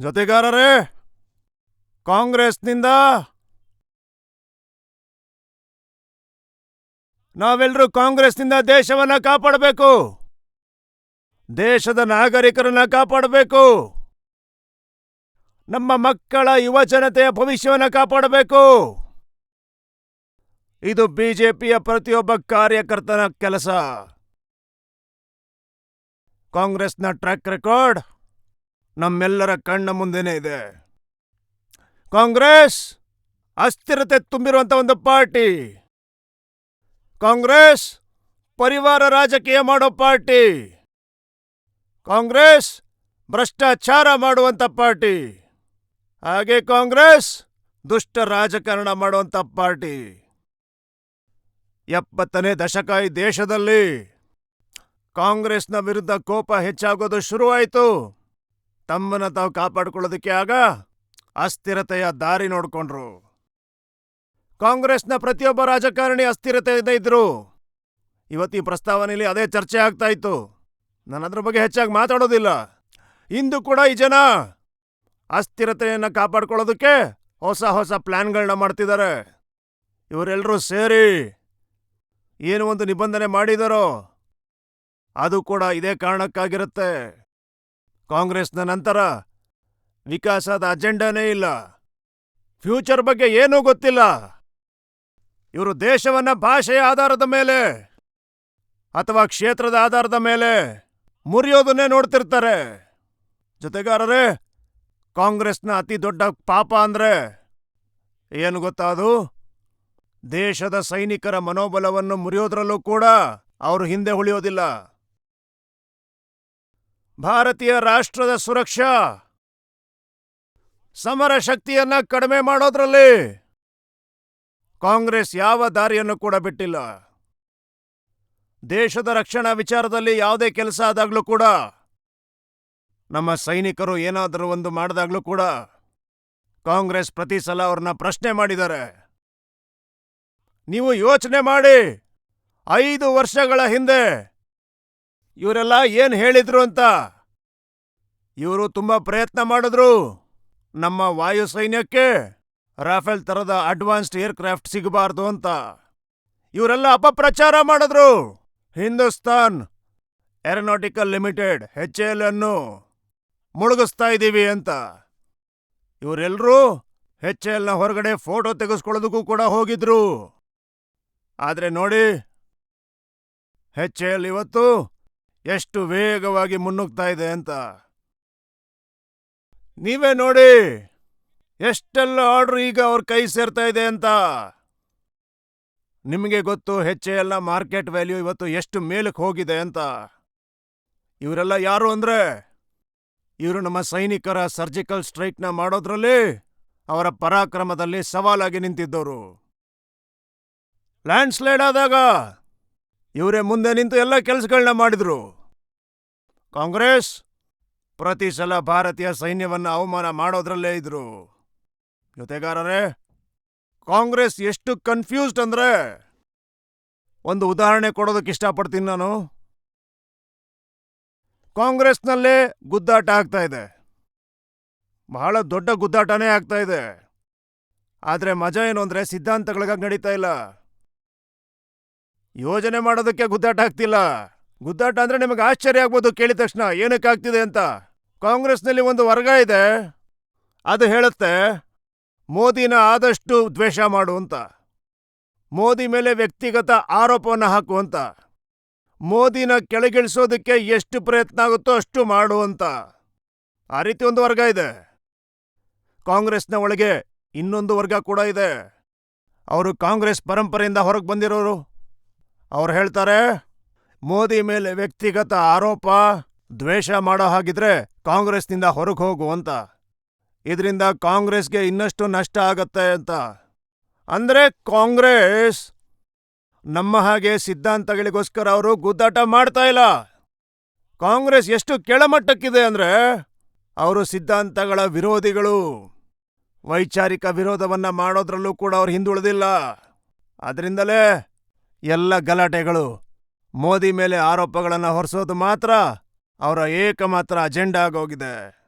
ಜೊತೆಗಾರರೇ, ಕಾಂಗ್ರೆಸ್ನಿಂದ ನಾವೆಲ್ಲರೂ ಕಾಂಗ್ರೆಸ್ನಿಂದ ದೇಶವನ್ನ ಕಾಪಾಡಬೇಕು. ದೇಶದ ನಾಗರಿಕರನ್ನ ಕಾಪಾಡಬೇಕು. ನಮ್ಮ ಮಕ್ಕಳ, ಯುವ ಜನತೆಯ ಭವಿಷ್ಯವನ್ನ ಕಾಪಾಡಬೇಕು. ಇದು ಬಿಜೆಪಿಯ ಪ್ರತಿಯೊಬ್ಬ ಕಾರ್ಯಕರ್ತನ ಕೆಲಸ. ಕಾಂಗ್ರೆಸ್ನ ಟ್ರ್ಯಾಕ್ ರೆಕಾರ್ಡ್ ನಮ್ಮೆಲ್ಲರ ಕಣ್ಣ ಮುಂದೆನೇ ಇದೆ. ಕಾಂಗ್ರೆಸ್, ಅಸ್ಥಿರತೆ ತುಂಬಿರುವಂಥ ಒಂದು ಪಾರ್ಟಿ. ಕಾಂಗ್ರೆಸ್, ಪರಿವಾರ ರಾಜಕೀಯ ಮಾಡೋ ಪಾರ್ಟಿ. ಕಾಂಗ್ರೆಸ್, ಭ್ರಷ್ಟಾಚಾರ ಮಾಡುವಂತ ಪಾರ್ಟಿ. ಹಾಗೆ ಕಾಂಗ್ರೆಸ್, ದುಷ್ಟ ರಾಜಕಾರಣ ಮಾಡುವಂತ ಪಾರ್ಟಿ. ಎಪ್ಪತ್ತನೇ ದಶಕ ಈ ದೇಶದಲ್ಲಿ ಕಾಂಗ್ರೆಸ್ನ ವಿರುದ್ಧ ಕೋಪ ಹೆಚ್ಚಾಗೋದು ಶುರುವಾಯಿತು. ತಮ್ಮನ್ನ ತಾವು ಕಾಪಾಡಿಕೊಳ್ಳೋದಕ್ಕೆ ಆಗ ಅಸ್ಥಿರತೆಯ ದಾರಿ ನೋಡಿಕೊಂಡ್ರು. ಕಾಂಗ್ರೆಸ್ನ ಪ್ರತಿಯೊಬ್ಬ ರಾಜಕಾರಣಿ ಅಸ್ಥಿರತೆಯಿಂದ ಇದ್ರು. ಇವತ್ತು ಈ ಪ್ರಸ್ತಾವನೆಯಲ್ಲಿ ಅದೇ ಚರ್ಚೆ ಆಗ್ತಾ ಇತ್ತು. ನಾನು ಅದ್ರ ಬಗ್ಗೆ ಹೆಚ್ಚಾಗಿ ಮಾತಾಡೋದಿಲ್ಲ. ಇಂದು ಕೂಡ ಈ ಜನ ಅಸ್ಥಿರತೆಯನ್ನು ಕಾಪಾಡ್ಕೊಳ್ಳೋದಕ್ಕೆ ಹೊಸ ಹೊಸ ಪ್ಲ್ಯಾನ್ಗಳನ್ನ ಮಾಡ್ತಿದ್ದಾರೆ ಇವರೆಲ್ಲರೂ ಸೇರಿ ಏನು ಒಂದು ನಿಬಂಧನೆ ಮಾಡಿದರೋ ಅದು ಕೂಡ ಇದೇ ಕಾರಣಕ್ಕಾಗಿರುತ್ತೆ. ಕಾಂಗ್ರೆಸ್ನ ನಂತರ ವಿಕಾಸದ ಅಜೆಂಡಾನೇ ಇಲ್ಲ. ಫ್ಯೂಚರ್ ಬಗ್ಗೆ ಏನೂ ಗೊತ್ತಿಲ್ಲ. ಇವರು ದೇಶವನ್ನ ಭಾಷೆಯ ಆಧಾರದ ಮೇಲೆ ಅಥವಾ ಕ್ಷೇತ್ರದ ಆಧಾರದ ಮೇಲೆ ಮುರಿಯೋದನ್ನೇ ನೋಡ್ತಿರ್ತಾರೆ. ಜೊತೆಗಾರರೇ, ಕಾಂಗ್ರೆಸ್ನ ಅತಿ ದೊಡ್ಡ ಪಾಪ ಅಂದ್ರೆ ಏನು ಗೊತ್ತಾ ಅದು? ದೇಶದ ಸೈನಿಕರ ಮನೋಬಲವನ್ನು ಮುರಿಯೋದ್ರಲ್ಲೂ ಕೂಡ ಅವರು ಹಿಂದೆ ಉಳಿಯೋದಿಲ್ಲ. ಭಾರತೀಯ ರಾಷ್ಟ್ರದ ಸುರಕ್ಷಾ. ಸಮರ ಶಕ್ತಿಯನ್ನ ಕಡಿಮೆ ಮಾಡೋದ್ರಲ್ಲಿ ಕಾಂಗ್ರೆಸ್ ಯಾವ ದಾರಿಯನ್ನು ಕೂಡ ಬಿಟ್ಟಿಲ್ಲ. ದೇಶದ ರಕ್ಷಣಾ ವಿಚಾರದಲ್ಲಿ ಯಾವುದೇ ಕೆಲಸ ಆದಾಗ್ಲೂ ಕೂಡ, ನಮ್ಮ ಸೈನಿಕರು ಏನಾದರೂ ಒಂದು ಮಾಡಿದಾಗಲೂ ಕೂಡ ಕಾಂಗ್ರೆಸ್ ಪ್ರತಿ ಸಲ ಅವ್ರನ್ನ ಪ್ರಶ್ನೆ ಮಾಡಿದ್ದಾರೆ. ನೀವು ಯೋಚನೆ ಮಾಡಿ, ಐದು ವರ್ಷಗಳ ಹಿಂದೆ ಇವರೆಲ್ಲ ಏನ್ ಹೇಳಿದ್ರು ಅಂತ? ಇವರು ತುಂಬಾ ಪ್ರಯತ್ನ ಮಾಡಿದ್ರು. ನಮ್ಮ ವಾಯು ಸೈನ್ಯಕ್ಕೆ ರಾಫೆಲ್ ತರದ ಅಡ್ವಾನ್ಸ್ಡ್ ಏರ್ಕ್ರಾಫ್ಟ್ ಸಿಗಬಾರ್ದು ಅಂತ. ಇವರೆಲ್ಲ ಅಪಪ್ರಚಾರ ಮಾಡಿದ್ರು. Hindustan aeronautical limited H L ಅನ್ನು ಮುಳುಗಿಸ್ತಾ ಇದ್ದೀವಿ ಅಂತ. ಇವರೆಲ್ಲರೂ ಎಚ್ ಎಲ್ನ ಹೊರಗಡೆ ಫೋಟೋ ತೆಗೆಸ್ಕೊಳ್ಳೋದಕ್ಕೂ ಕೂಡ ಹೋಗಿದ್ರು. ಆದರೆ ನೋಡಿ ಎಚ್ ಎಲ್ ಇವತ್ತು ಎಷ್ಟು ವೇಗವಾಗಿ ಮುನ್ನುಗ್ತಾ ಇದೆ ಅಂತ. ನೀವೇ ನೋಡಿ, ಎಷ್ಟೆಲ್ಲ ಆರ್ಡ್ರ್ ಈಗ ಅವ್ರ ಕೈ ಸೇರ್ತಾ ಇದೆ ಅಂತ. ನಿಮಗೆ ಗೊತ್ತು, ಹೆಚ್ಚೆ ಎಲ್ಲ ಮಾರ್ಕೆಟ್ ವ್ಯಾಲ್ಯೂ ಇವತ್ತು ಎಷ್ಟು ಮೇಲಕ್ಕೆ ಹೋಗಿದೆ ಅಂತ. ಇವರೆಲ್ಲ ಯಾರು ಅಂದ್ರೆ, ಇವರು ನಮ್ಮ ಸೈನಿಕರ ಸರ್ಜಿಕಲ್ ಸ್ಟ್ರೈಕ್ನ ಮಾಡೋದ್ರಲ್ಲಿ ಅವರ ಪರಾಕ್ರಮದಲ್ಲಿ ಸವಾಲಾಗಿ ನಿಂತಿದ್ದವರು ಲ್ಯಾಂಡ್ ಸ್ಲೈಡ್ ಆದಾಗ ಇವರೇ ಮುಂದೆ ನಿಂತು ಎಲ್ಲ ಕೆಲಸಗಳನ್ನ ಮಾಡಿದ್ರು. ಕಾಂಗ್ರೆಸ್ ಪ್ರತಿ ಸಲ ಭಾರತೀಯ ಸೈನ್ಯವನ್ನು ಅವಮಾನ ಮಾಡೋದ್ರಲ್ಲೇ ಇದ್ರು. ಜೊತೆಗಾರರೇ, ಕಾಂಗ್ರೆಸ್ ಎಷ್ಟು ಕನ್ಫ್ಯೂಸ್ಡ್ ಅಂದರೆ ಒಂದು ಉದಾಹರಣೆ ಕೊಡೋದಕ್ಕೆ ಇಷ್ಟಪಡ್ತೀನಿ ನಾನು. ಕಾಂಗ್ರೆಸ್ನಲ್ಲೇ ಗುದ್ದಾಟ ಆಗ್ತಾ ಇದೆ. ಬಹಳ ದೊಡ್ಡ ಗುದ್ದಾಟನೇ ಆಗ್ತಾ ಇದೆ. ಆದರೆ ಮಜಾ ಏನು ಅಂದರೆ ಸಿದ್ಧಾಂತಗಳಿಗಾಗಿ ನಡೀತಾ ಇಲ್ಲ. ಯೋಜನೆ ಮಾಡೋದಕ್ಕೆ ಗುದ್ದಾಟ ಆಗ್ತಿಲ್ಲ. ಗುದ್ದಾಟ ಅಂದ್ರೆ ನಿಮಗೆ ಆಶ್ಚರ್ಯ ಆಗ್ಬೋದು ಕೇಳಿದ ತಕ್ಷಣ ಏನಕ್ಕೆ ಆಗ್ತಿದೆ ಅಂತ. ಕಾಂಗ್ರೆಸ್ನಲ್ಲಿ ಒಂದು ವರ್ಗ ಇದೆ. ಅದು ಹೇಳುತ್ತೆ, ಮೋದಿನ ಆದಷ್ಟು ದ್ವೇಷ ಮಾಡು ಅಂತ. ಮೋದಿ ಮೇಲೆ ವ್ಯಕ್ತಿಗತ ಆರೋಪವನ್ನು ಹಾಕು ಅಂತ. ಮೋದಿನ ಕೆಳಗಿಳಿಸೋದಕ್ಕೆ ಎಷ್ಟು ಪ್ರಯತ್ನ ಆಗುತ್ತೋ ಅಷ್ಟು ಮಾಡು ಅಂತ. ಆ ರೀತಿ ಒಂದು ವರ್ಗ ಇದೆ. ಕಾಂಗ್ರೆಸ್ನ ಒಳಗೆ ಇನ್ನೊಂದು ವರ್ಗ ಕೂಡ ಇದೆ. ಅವರು ಕಾಂಗ್ರೆಸ್ ಪರಂಪರೆಯಿಂದ ಹೊರಗೆ ಬಂದಿರೋರು. ಅವ್ರು ಹೇಳ್ತಾರೆ, ಮೋದಿ ಮೇಲೆ ವ್ಯಕ್ತಿಗತ ಆರೋಪ, ದ್ವೇಷ ಮಾಡೋ ಹಾಗಿದ್ರೆ ಕಾಂಗ್ರೆಸ್ನಿಂದ ಹೊರಗೆ ಹೋಗು ಅಂತ. ಇದರಿಂದ ಕಾಂಗ್ರೆಸ್ಗೆ ಇನ್ನಷ್ಟು ನಷ್ಟ ಆಗತ್ತೆ ಅಂತ. ಅಂದ್ರೆ ಕಾಂಗ್ರೆಸ್ ನಮ್ಮ ಹಾಗೆ ಸಿದ್ಧಾಂತಗಳಿಗೋಸ್ಕರ ಅವರು ಗುದ್ದಾಟ ಮಾಡ್ತಾ ಇಲ್ಲ. ಕಾಂಗ್ರೆಸ್ ಎಷ್ಟು ಕೆಳಮಟ್ಟಕ್ಕಿದೆ ಅಂದ್ರೆ ಅವರು ಸಿದ್ಧಾಂತಗಳ ವಿರೋಧಿಗಳು. ವೈಚಾರಿಕ ವಿರೋಧವನ್ನು ಮಾಡೋದ್ರಲ್ಲೂ ಕೂಡ ಅವ್ರು ಹಿಂದುಳಿದಿಲ್ಲ. ಅದರಿಂದಲೇ ಎಲ್ಲ ಗಲಾಟೆಗಳು. ಮೋದಿ ಮೇಲೆ ಆರೋಪಗಳನ್ನು ಹೊರಿಸೋದು ಮಾತ್ರ ಅವರ ಏಕಮಾತ್ರ ಅಜೆಂಡಾ ಆಗೋಗಿದೆ